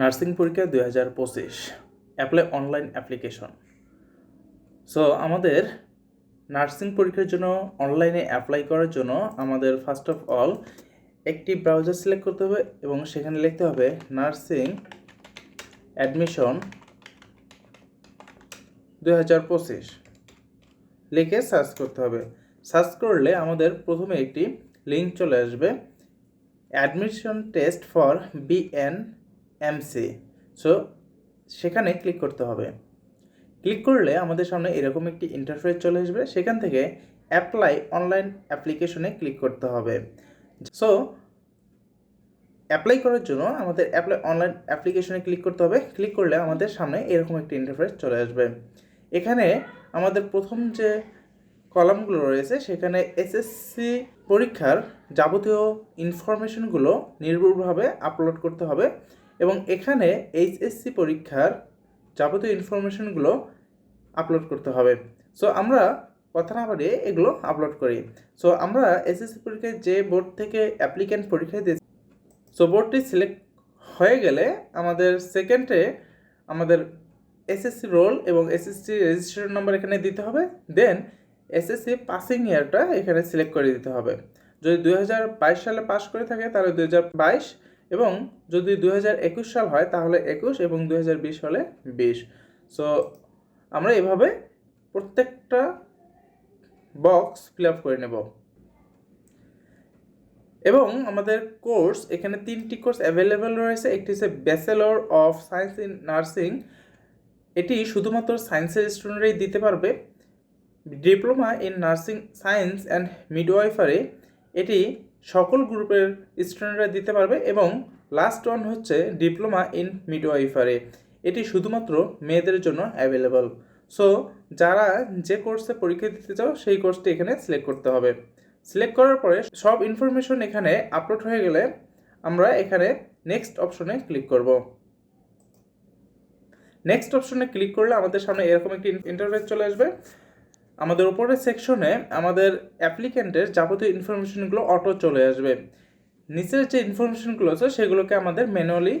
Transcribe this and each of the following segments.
Nursing পরীক্ষা দুই হাজার পঁচিশ, অ্যাপ্লাই অনলাইন অ্যাপ্লিকেশন। সো আমাদের নার্সিং পরীক্ষার জন্য, অনলাইনে অ্যাপ্লাই করার জন্য আমাদের ফার্স্ট অফ অল একটি ব্রাউজার সিলেক্ট করতে হবে এবং সেখানে লিখতে হবে নার্সিং অ্যাডমিশন দুই হাজার পঁচিশ। লিখে সার্চ করতে হবে। সার্চ করলে আমাদের প্রথমে একটি লিঙ্ক চলে আসবে। Admission test for BN MC so সেখানে ক্লিক করতে হবে। ক্লিক করলে আমাদের সামনে এরকম একটি ইন্টারফেস চলে আসবে। সেখান থেকে অ্যাপ্লাই অনলাইন অ্যাপ্লিকেশনে ক্লিক করতে হবে। সো অ্যাপ্লাই করার জন্য আমাদের অ্যাপ্লাই অনলাইন অ্যাপ্লিকেশনে ক্লিক করতে হবে। ক্লিক করলে আমাদের সামনে এরকম একটি ইন্টারফেস চলে আসবে। এখানে আমাদের প্রথম যে কলামগুলো রয়েছে, সেখানে এসএসসি পরীক্ষার যাবতীয় ইনফরমেশনগুলো নির্ভুলভাবে আপলোড করতে হবে। এবং এখানে এইচএসসি পরীক্ষার যাবতীয় ইনফরমেশনগুলো আপলোড করতে হবে। সো আমরা কথা না বাড়িয়ে এগুলো আপলোড করি। সো আমরা এসএসসি পরীক্ষায় যে বোর্ড থেকে অ্যাপ্লিক্যান্ট পরীক্ষা দিয়েছি সো বোর্ডটি সিলেক্ট হয়ে গেলে আমাদের সেকেন্ডে আমাদের এসএসসি রোল এবং এসএসসি রেজিস্ট্রেশন নাম্বার এখানে দিতে হবে। দেন এসএসসি পাসিং ইয়ারটা এখানে সিলেক্ট করে দিতে হবে। যদি দু হাজার বাইশ সালে পাস করে থাকে, তাহলে দুই হাজার বাইশ এবং যদি দু হাজার একুশ সাল হয়, তাহলে একুশ এবং দু হাজার বিশ হলে বিশ। সো আমরা এভাবে প্রত্যেকটা বক্স ফিল আপ করে নেব। এবং আমাদের কোর্স এখানে তিনটি কোর্স অ্যাভেলেবেল রয়েছে। একটি হচ্ছে bachelor of science in nursing এটি শুধুমাত্র সায়েন্সের স্টুডেন্টরাই দিতে পারবে। Diploma in nursing science and midwifery এটি সকল গ্রুপের স্টুডেন্টরা দিতে পারবে এবং লাস্ট ওয়ান হচ্ছে ডিপ্লোমা ইন মিডওয়াইফারে এটি শুধুমাত্র মেয়েদের জন্য অ্যাভেলেবল সো যারা যে কোর্সে পরীক্ষা দিতে চাও, সেই কোর্সটি এখানে সিলেক্ট করতে হবে। সিলেক্ট করার পরে সব ইনফরমেশন এখানে আপলোড হয়ে গেলে আমরা এখানে নেক্সট অপশনে ক্লিক করব। নেক্সট অপশনে ক্লিক করলে আমাদের সামনে এরকম একটি ইন্টারফেস চলে আসবে। আমাদের উপরের সেকশনে আমাদের অ্যাপ্লিক্যান্টের যাবতীয় ইনফরমেশনগুলো অটো চলে আসবে। নিচের যে ইনফরমেশনগুলো আছে, সেগুলোকে আমাদের ম্যানুয়ালি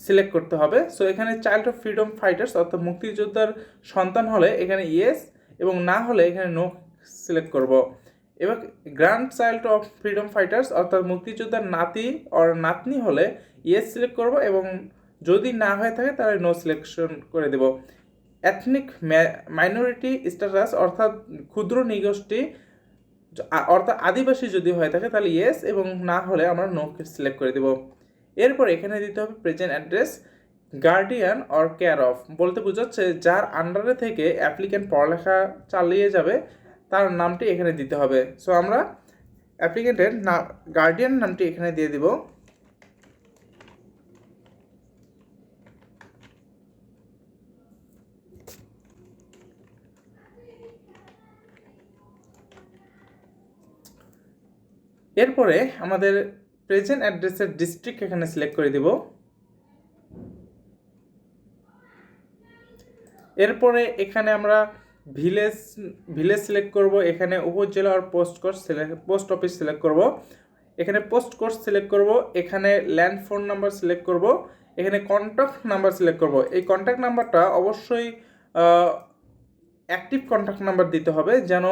সিলেক্ট করতে হবে। সো এখানে চাইল্ড অফ ফ্রিডম ফাইটার্স অর্থাৎ মুক্তিযোদ্ধার সন্তান হলে এখানে ইয়েস এবং না হলে এখানে নো সিলেক্ট করব। এবার grandchild of freedom fighters অর্থাৎ মুক্তিযোদ্ধার নাতি অর নাতনি হলে ইয়েস সিলেক্ট করব এবং যদি না হয়ে থাকে, তাহলে নো সিলেকশন করে দেব। এথনিক মাইনরিটি স্ট্যাটাস অর্থাৎ ক্ষুদ্র নিগোষ্ঠী অর্থাৎ আদিবাসী যদি হয়ে থাকে তাহলে ইয়েস এবং না হলে আমরা নো সিলেক্ট করে দেব। এরপর এখানে দিতে হবে present address guardian or care of বলতে বোঝাচ্ছে যার আন্ডারে থেকে অ্যাপ্লিক্যান্ট পড়ালেখা চালিয়ে যাবে, তার নামটি এখানে দিতে হবে। সো আমরা অ্যাপ্লিকেন্টের না গার্ডিয়ান নামটি এখানে দিয়ে দিব। এরপরে আমাদের প্রেজেন্ট অ্যাড্রেসের ডিস্ট্রিক্ট এখানে সিলেক্ট করে দিব। এরপরে এখানে আমরা ভিলেজ ভিলেজ সিলেক্ট করব, এখানে উপজেলা আর post course select post office select করব। এখানে পোস্ট কোর্স সিলেক্ট করব, এখানে ল্যান্ড ফোন নাম্বার সিলেক্ট করব, এখানে কন্ট্যাক্ট নাম্বার সিলেক্ট করব। এই কন্ট্যাক্ট নাম্বারটা অবশ্যই অ্যাক্টিভ কন্ট্যাক্ট নাম্বার দিতে হবে যেন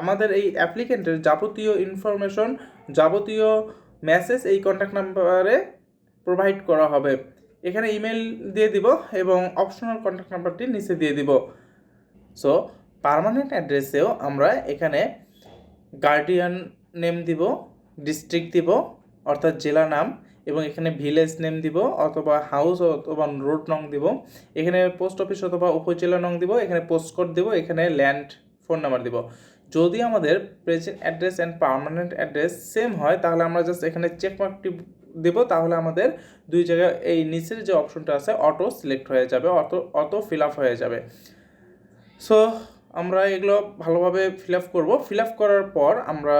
আমাদের এই অ্যাপ্লিকেন্টের যাবতীয় ইনফরমেশন যাবতীয় মেসেজ এই কন্ট্যাক্ট নাম্বারে প্রোভাইড করা হবে। এখানে ইমেল দিয়ে দিব এবং অপশনাল কন্ট্যাক্ট নাম্বারটি নিচে দিয়ে দিব। সো পারমানেন্ট অ্যাড্রেসেও আমরা এখানে গার্ডিয়ান নেম দিব ডিস্ট্রিক্ট দিব, অর্থাৎ জেলা নাম, এবং এখানে ভিলেজ নেম দিব, অথবা হাউস অথবা রোড নং দিব, এখানে পোস্ট অফিস অথবা উপজেলা নং দিব, এখানে পোস্ট কোড দিব, এখানে ল্যান্ড ফোন নাম্বার দিব। যদি আমাদের present address and permanent address same হয়, তাহলে আমরা জাস্ট এখানে চেক মার্কটি দেবো, তাহলে আমাদের দুই জায়গায় এই নিচের যে অপশনটা আছে অটো সিলেক্ট হয়ে যাবে অটো অটো ফিল আপ হয়ে যাবে। সো আমরা এগুলো ভালোভাবে ফিল আপ করব। ফিল আপ করার পর আমরা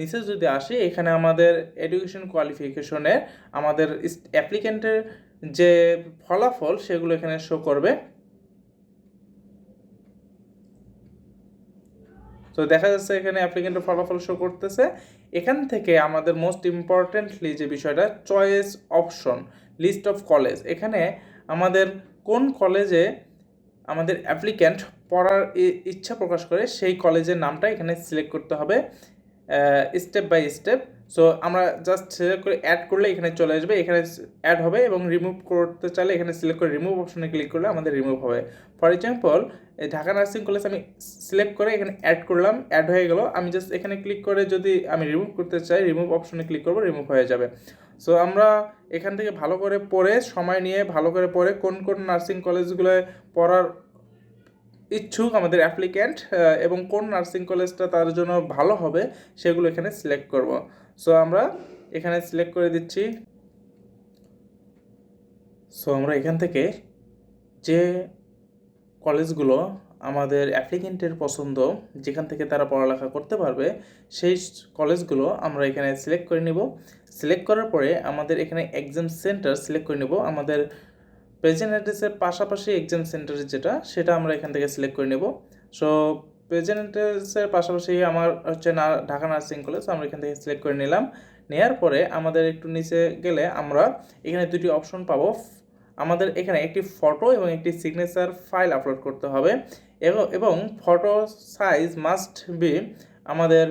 নিচে যদি আসি, এখানে আমাদের এডুকেশন কোয়ালিফিকেশনে আমাদের অ্যাপ্লিকেন্টের যে ফলাফল, সেগুলো এখানে শো করবে। তো দেখা যাচ্ছে এখানে অ্যাপ্লিকেন্টের ফলাফল শো করতেছে। এখান থেকে আমাদের মোস্ট ইম্পর্টেন্টলি যে বিষয়টা choice option list of college এখানে আমাদের কোন কলেজে আমাদের অ্যাপ্লিকেন্ট পড়ার ইচ্ছা প্রকাশ করে, সেই কলেজের নামটা এখানে সিলেক্ট করতে হবে। স্টেপ বাই স্টেপ সো আমরা জাস্ট সিলেক্ট করে অ্যাড করলে এখানে চলে আসবে। এখানে অ্যাড হবে এবং রিমুভ করতে চাইলে এখানে সিলেক্ট করে রিমুভ অপশনে ক্লিক করলে আমাদের রিমুভ হবে। For example Dhaka nursing college আমি সিলেক্ট করে এখানে অ্যাড করলাম অ্যাড হয়ে গেল। আমি জাস্ট এখানে ক্লিক করে যদি আমি রিমুভ করতে চাই রিমুভ অপশনে ক্লিক করব রিমুভ হয়ে যাবে। সো আমরা এখান থেকে ভালো করে পড়ে, সময় নিয়ে ভালো করে পড়ে কোন কোন নার্সিং কলেজগুলোয় পড়ার ইচ্ছুক আমাদের অ্যাপ্লিক্যান্ট এবং কোন নার্সিং কলেজটা তার জন্য ভালো হবে, সেগুলো এখানে সিলেক্ট করব। সো আমরা এখানে সিলেক্ট করে দিচ্ছি। সো আমরা এখান থেকে যে কলেজগুলো আমাদের অ্যাপ্লিকেন্টের পছন্দ, যেখান থেকে তারা পড়ালেখা করতে পারবে, সেই কলেজগুলো আমরা এখানে সিলেক্ট করে নিব। সিলেক্ট করার পরে আমাদের এখানে এক্সাম সেন্টার সিলেক্ট করে নেব। আমাদের প্রেজেন্ট অ্যাড্রেসের পাশাপাশি এক্সাম সেন্টার যেটা, সেটা আমরা এখান থেকে সিলেক্ট করে নেব। সো প্রেজেন্ট অ্যাড্রেসের পাশাপাশি আমার হচ্ছে না, ঢাকা নার্সিং কলেজ, আমরা এখান থেকে সিলেক্ট করে নিলাম। নেয়ার পরে আমাদের একটু নিচে গেলে আমরা এখানে দুটি অপশন পাবো। আমাদের এখানে একটি ফটো এবং একটি সিগনেচার ফাইল আপলোড করতে হবে। এবং ফটো সাইজ মাস্ট বি আমাদের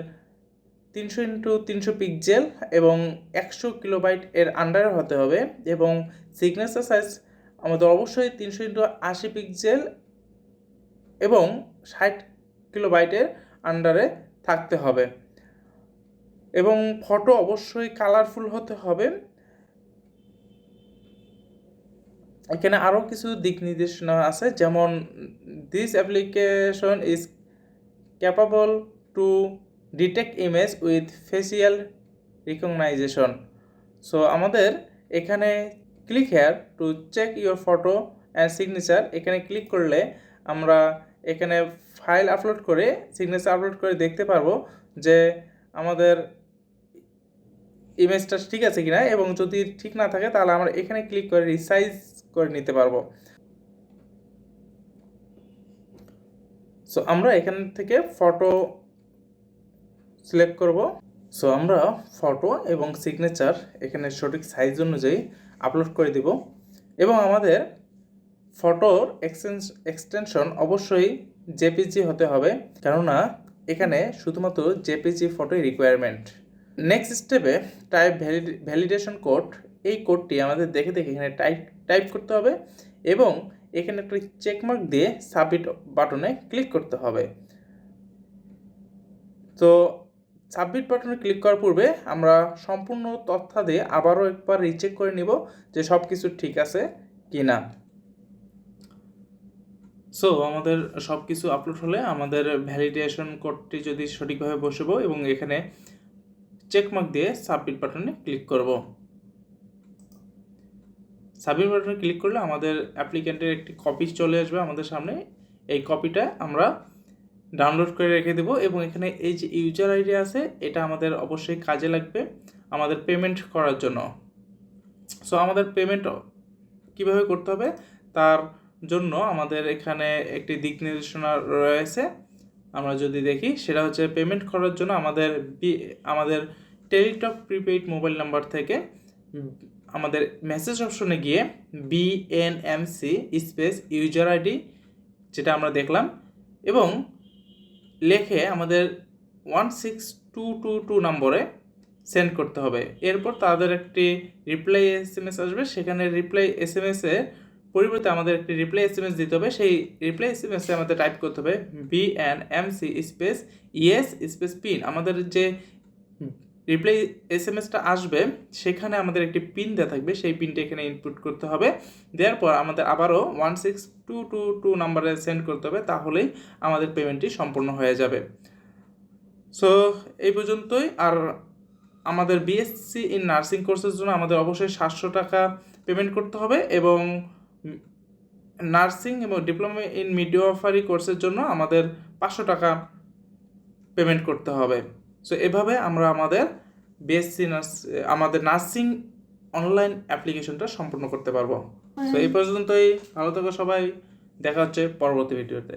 তিনশো ইন্টু তিনশো পিক্সেল এবং একশো কিলোবাইট এর আন্ডারে হতে হবে। এবং সিগনেচার সাইজ আমাদের অবশ্যই তিনশো ইন্টু আশি পিক্সেল এবং ষাট কিলোবাইটের আন্ডারে থাকতে হবে। এবং ফটো অবশ্যই কালারফুল হতে হবে। এখানে আরও কিছু দিক নির্দেশনা আছে, যেমন this application is capable to detect image with facial recognition so আমাদের এখানে click here to check your photo and signature এখানে ক্লিক করলে আমরা এখানে ফাইল আপলোড করে সিগনেচার আপলোড করে দেখতে পারব যে আমাদের ইমেজটা ঠিক আছে কিনা এবং যদি ঠিক না থাকে তাহলে আমরা এখানে ক্লিক করে রিসাইজ করে নিতে পারব। সো আমরা এখান থেকে ফটো সিলেক্ট করব। সো আমরা ফটো এবং সিগনেচার এখানে সঠিক সাইজ অনুযায়ী আপলোড করে দিব এবং আমাদের ফটোর এক্সটেনশন অবশ্যই জেপিজি হতে হবে, কেননা এখানে শুধুমাত্র জেপিজি ফটোই রিকোয়ারমেন্ট নেক্সট স্টেপে টাইপ ভ্যালিডেশন কোড এই কোডটি আমাদের দেখে দেখে এখানে টাইপ টাইপ করতে হবে এবং এখানে একটা চেকমার্ক দিয়ে সাবমিট বাটনে ক্লিক করতে হবে। তো সাবমিট বাটনে ক্লিক করার পূর্বে আমরা সম্পূর্ণ তথ্যাদি আবারও একবার রিচেক করে নিব যে সব কিছু ঠিক আছে কি না সো আমাদের সব কিছু আপলোড হলে আমাদের ভ্যালিডেশন কোডটি যদি সঠিকভাবে বসবো এবং এখানে চেকমার্ক দিয়ে সাবমিট বাটনে ক্লিক করব। সাবমিট বাটনে ক্লিক করলে আমাদের অ্যাপ্লিক্যান্টের একটি কপি চলে আসবে আমাদের সামনে। এই কপিটা আমরা ডাউনলোড করে রেখে দেবো এবং এখানে এই যে ইউজার আইডি আছে, এটা আমাদের অবশ্যই কাজে লাগবে আমাদের পেমেন্ট করার জন্য। সো আমাদের পেমেন্ট কীভাবে করতে হবে? তার জন্য আমাদের এখানে একটি দিক নির্দেশনা রয়েছে। আমরা যদি দেখি, সেটা হচ্ছে পেমেন্ট করার জন্য আমাদের আমাদের টেলিটক প্রিপেইড মোবাইল নাম্বার থেকে আমাদের মেসেজ অপশনে গিয়ে বিএনএমসি স্পেস ইউজার আইডি যেটা আমরা দেখলাম এবং লেখে আমাদের one six two two two নম্বরে সেন্ড করতে হবে। এরপর তাদের একটি রিপ্লাই এস এম এস আসবে। সেখানে রিপ্লাই এস এম এসের পরিবর্তে আমাদের একটি রিপ্লাই এস এম এস দিতে হবে। সেই রিপ্লাই এস এম এসে আমাদের টাইপ করতে হবে B N M C space ES space PIN আমাদের যে রিপ্লাই এস এম এসটা আসবে, সেখানে আমাদের একটি পিন দেওয়া থাকবে। সেই পিনটা এখানে ইনপুট করতে হবে। দেওয়ার পর আমাদের আবারও one six two two two নাম্বারে সেন্ড করতে হবে। তাহলেই আমাদের পেমেন্টটি সম্পূর্ণ হয়ে যাবে। সো এই পর্যন্তই। আর আমাদের বিএসসি ইন নার্সিং কোর্সের জন্য আমাদের অবশ্যই সাতশো টাকা পেমেন্ট করতে হবে এবং নার্সিং এবং ডিপ্লোমা ইন মিডিওফারি কোর্সের জন্য আমাদের পাঁচশো টাকা পেমেন্ট করতে হবে। সো এভাবে আমরা আমাদের বিএসসি নার্স, আমাদের নার্সিং অনলাইন অ্যাপ্লিকেশনটা সম্পূর্ণ করতে পারব। তো এই পর্যন্তই। ভালো থাকো সবাই। দেখা হচ্ছে পরবর্তী ভিডিওতে।